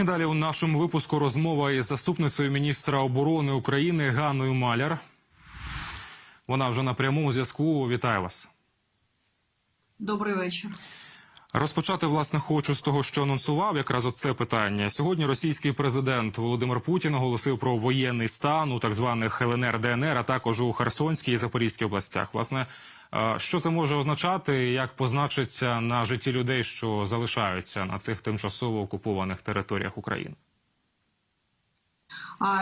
І далі у нашому випуску розмова із заступницею міністра оборони України Ганною Маляр. Вона вже на прямому зв'язку. Вітаю вас. Добрий вечір. Розпочати власне хочу з того, що анонсував якраз оце питання. Сьогодні російський президент Володимир Путін оголосив про воєнний стан у так званих ЛНР, ДНР, а також у Херсонській і Запорізькій областях. Власне, що це може означати, як позначиться на житті людей, що залишаються на цих тимчасово окупованих територіях України?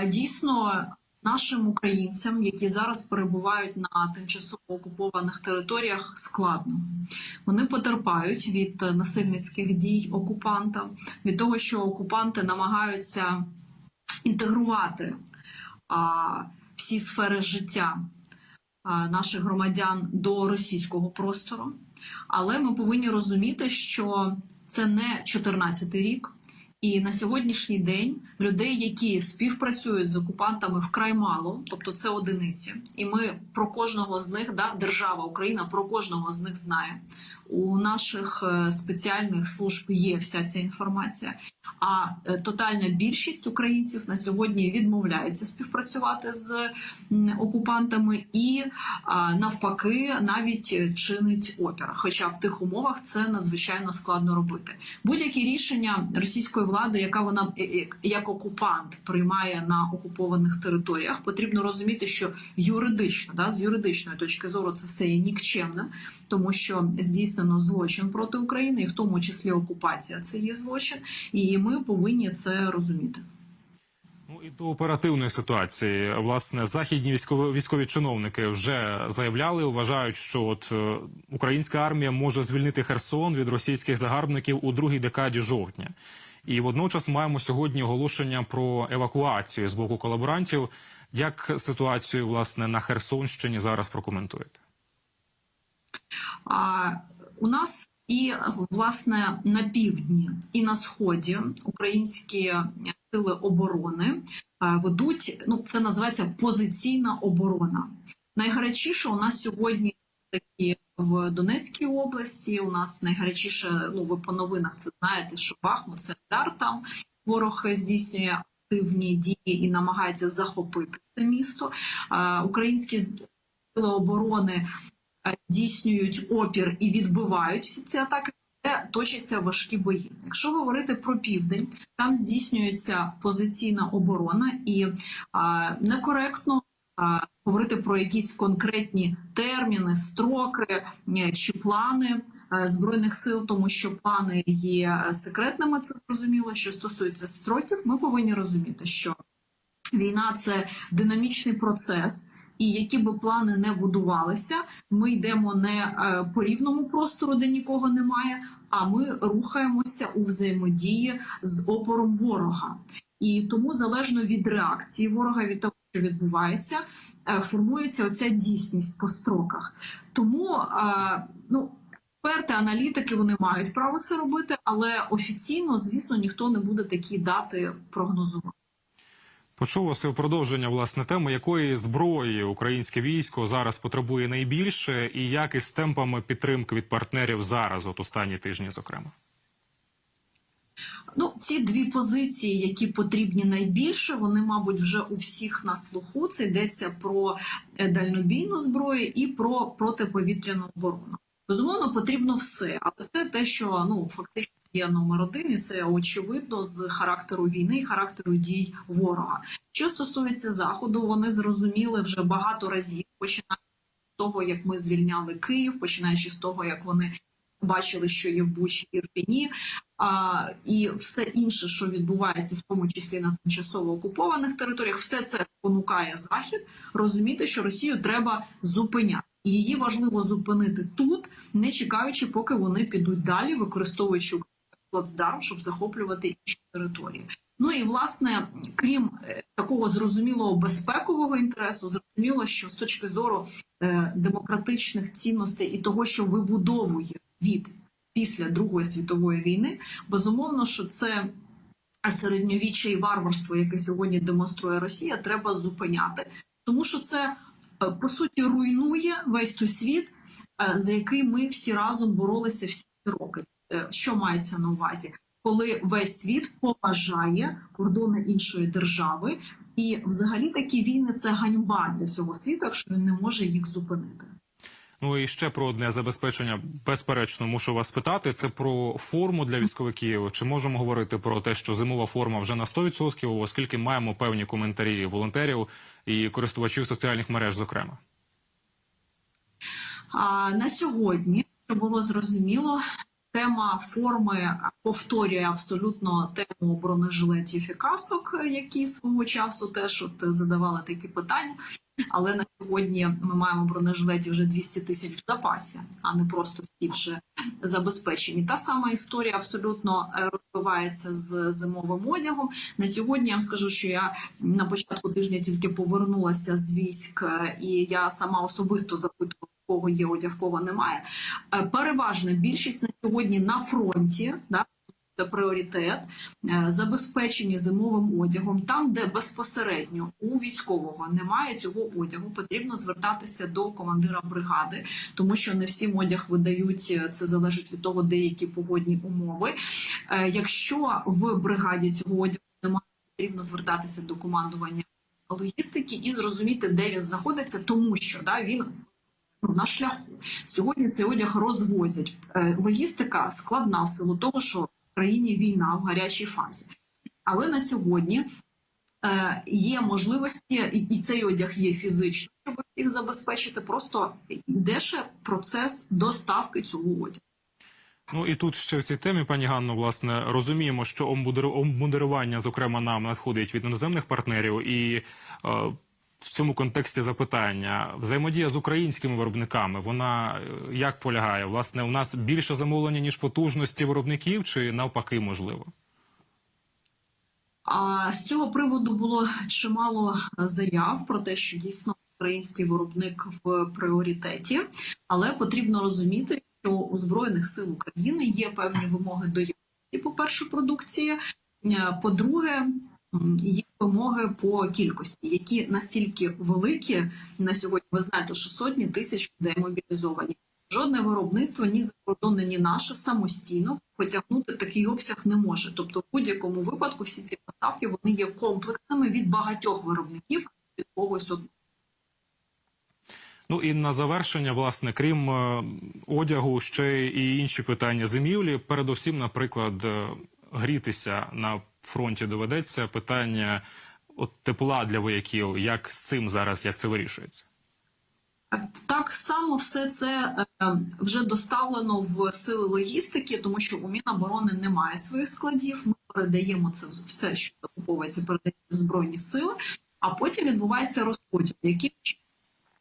Дійсно нашим українцям, які зараз перебувають на тимчасово окупованих територіях, складно. Вони потерпають від насильницьких дій окупанта, від того, що окупанти намагаються інтегрувати всі сфери життя наших громадян до російського простору. Але ми повинні розуміти, що це не 14-й рік. І на сьогоднішній день людей, які співпрацюють з окупантами, вкрай мало, тобто це одиниці, і ми про кожного з них, да, держава Україна про кожного з них знає. У наших е, спеціальних служб є вся ця інформація. А е, тотальна більшість українців на сьогодні відмовляється співпрацювати з окупантами і навпаки навіть чинить опір. Хоча в тих умовах це надзвичайно складно робити. Будь-які рішення російської влади, яка вона е, е, як окупант приймає на окупованих територіях, потрібно розуміти, що юридично, да, з юридичної точки зору, це все є нікчемне, тому що здійснено злочин проти України, і в тому числі окупація це є злочин, і ми повинні це розуміти. Ну і до оперативної ситуації, власне, західні військові військові чиновники вже заявляли, вважають, що от е, українська армія може звільнити Херсон від російських загарбників у другій декаді жовтня. І водночас маємо сьогодні оголошення про евакуацію з боку колаборантів. Як ситуацію власне на Херсонщині зараз прокоментуєте? А у нас і власне на півдні і на сході українські сили оборони е, ведуть. Ну це називається позиційна оборона. Найгарячіше у нас сьогодні такі в Донецькій області. У нас найгарячіше. Ну ви по новинах це знаєте, що Бахмут це удар там ворог здійснює активні дії і намагається захопити це місто. Е, Українські сили оборони е, здійснюють опір і відбивають всі ці атаки. Де точаться важкі бої. Якщо говорити про південь, там здійснюється позиційна оборона, і а, некоректно а, говорити про якісь конкретні терміни, строки е, чи плани е, збройних сил, тому що плани є секретними. Це зрозуміло. Що стосується строків, ми повинні розуміти, що війна це динамічний процес. І які би плани не будувалися, ми йдемо не е, по рівному простору, де нікого немає, а ми рухаємося у взаємодії з опором ворога. І тому залежно від реакції ворога, від того, що відбувається, е, формується оця дійсність по строках. Тому е, ну. Експерти, аналітики вони мають право це робити, але офіційно, звісно, ніхто не буде такі дати прогнозувати. Почув і у продовження власне теми, якої зброї українське військо зараз потребує найбільше, і як із темпами підтримки від партнерів зараз, от останні тижні, зокрема. Ну, ці дві позиції, які потрібні найбільше, вони, мабуть, вже у всіх на слуху. Це йдеться про е, дальнобійну зброю і про протиповітряну оборону. Безумовно, потрібно все, але це те, що ну фактично є номер один, і це очевидно з характеру війни і характеру дій ворога. Що стосується заходу, вони зрозуміли вже багато разів, починаючи з того, як ми звільняли Київ, починаючи з того, як вони бачили, що є в Бучі Ірпіні, а, і все інше, що відбувається, в тому числі на тимчасово окупованих територіях, все це спонукає захід розуміти, що Росію треба зупиняти. Її важливо зупинити тут, не чекаючи, поки вони підуть далі, використовуючи плацдарм, щоб захоплювати інші території. Ну і власне, крім е, такого зрозумілого безпекового інтересу, зрозуміло, що з точки зору е, демократичних цінностей і того, що вибудовує світ після Другої світової війни, безумовно, що це середньовіччя і варварство, яке сьогодні демонструє Росія, треба зупиняти, тому що це е, по суті руйнує весь той світ, е, за який ми всі разом боролися всі роки. Е, Що мається на увазі? коли весь світ поважає кордони іншої держави, і взагалі такі війни це ганьба для всього світу, якщо він не може їх зупинити. Ну і ще про одне забезпечення. Безперечно, мушу вас питати. Це про форму для військовиків. Чи можемо говорити про те, що зимова форма вже на 100%, оскільки маємо певні коментарі волонтерів і користувачів соціальних мереж, зокрема. А на сьогодні, щоб було зрозуміло, тема форми повторює абсолютно тему бронежилетів і касок, які свого часу теж от задавали такі питання. Але на сьогодні ми маємо бронежилетів вже 200 тисяч в запасі, а не просто всі вже забезпечені. Та сама історія абсолютно е, розвивається з зимовим одягом. На сьогодні я вам скажу, що я на початку тижня тільки повернулася з військ, е, і я сама особисто запитувала, в кого є одяг, кого немає. Е, Переважна більшість на сьогодні на фронті. Да, це пріоритет е, забезпечені зимовим одягом. Там, де безпосередньо у військового немає цього одягу, потрібно звертатися до командира бригади, тому що не всім одяг видають. Це залежить від того, деякі погодні умови. Е, Якщо в бригаді цього одягу немає, потрібно звертатися до командування логістики і зрозуміти, де він знаходиться, тому що да він на шляху. Сьогодні цей одяг розвозять. Е, Логістика складна в силу того, що в країні війна в гарячій фазі. Але на сьогодні е, є можливості, і, цей одяг є фізично, щоб всіх забезпечити. Просто йде ще процес доставки цього одягу. Ну і тут ще в цій темі, пані Ганно, власне, розуміємо, що омбудер- обмундирування, зокрема, нам надходить від іноземних партнерів, і е, в цьому контексті запитання взаємодія з українськими виробниками. Вона е, як полягає? Власне, у нас більше замовлення ніж потужності виробників, чи навпаки можливо? А з цього приводу було чимало заяв про те, що дійсно український виробник в пріоритеті, але потрібно розуміти, що у збройних сил України є певні вимоги до якості, по перше, продукції. Е, По-друге, є вимоги по кількості, які настільки великі на сьогодні. Ви знаєте, що сотні тисяч людей мобілізовані. Жодне виробництво ні закордонне, ні наше самостійно потягнути такий обсяг не може. Тобто, в будь-якому випадку всі ці поставки вони є комплексними від багатьох виробників від когось одного. Ну і на завершення, власне, крім е, одягу, ще і інші питання зимівлі. Передусім, наприклад, е, грітися на фронті доведеться питання от тепла для вояків. Як з цим зараз як це вирішується? Так само все це е, вже доставлено в сили логістики, тому що у Міноборони немає своїх складів. Ми передаємо це все, що закуповується, передаємо в збройні сили, а потім відбувається розподіл,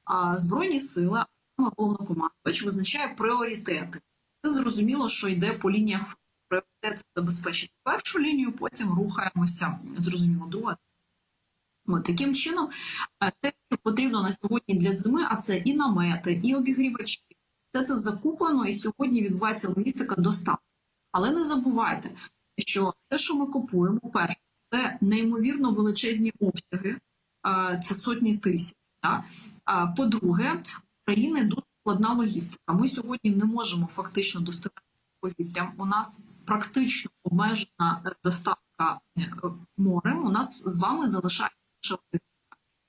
а, збройні сили, головнокомандувач визначає пріоритети. Це зрозуміло, що йде по лініях. Пріоритет це забезпечити першу лінію, потім рухаємося. Зрозуміло, друга. От, таким чином, е, те, що потрібно на сьогодні для зими, а це і намети, і обігрівачі, все це закуплено, і сьогодні відбувається логістика доставки. Але не забувайте, що те, що ми купуємо, перше, це неймовірно величезні обсяги, е, це сотні тисяч. Так? А по-друге, України дуже складна логістика. Ми сьогодні не можемо фактично доставляти повітрям. У нас практично обмежена е, доставка е, морем. У нас з вами залишається.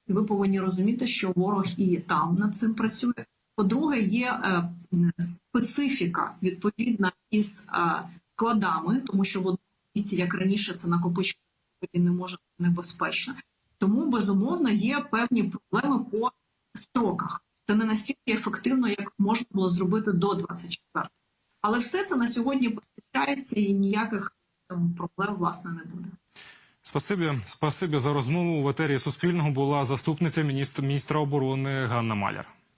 І ви повинні розуміти, що ворог і там над цим працює. По-друге, є е, специфіка відповідна із е, складами, тому що в одному місці, як раніше, це накопичення не може бути небезпечно. Тому безумовно є певні проблеми по строках. Це не настільки ефективно, як можна було зробити до 24 Але все це на сьогодні постачається і ніяких там, проблем власне не буде. Спасибі, спасибі за розмову. В етері Суспільного була заступниця міністра, міністра оборони Ганна Маляр.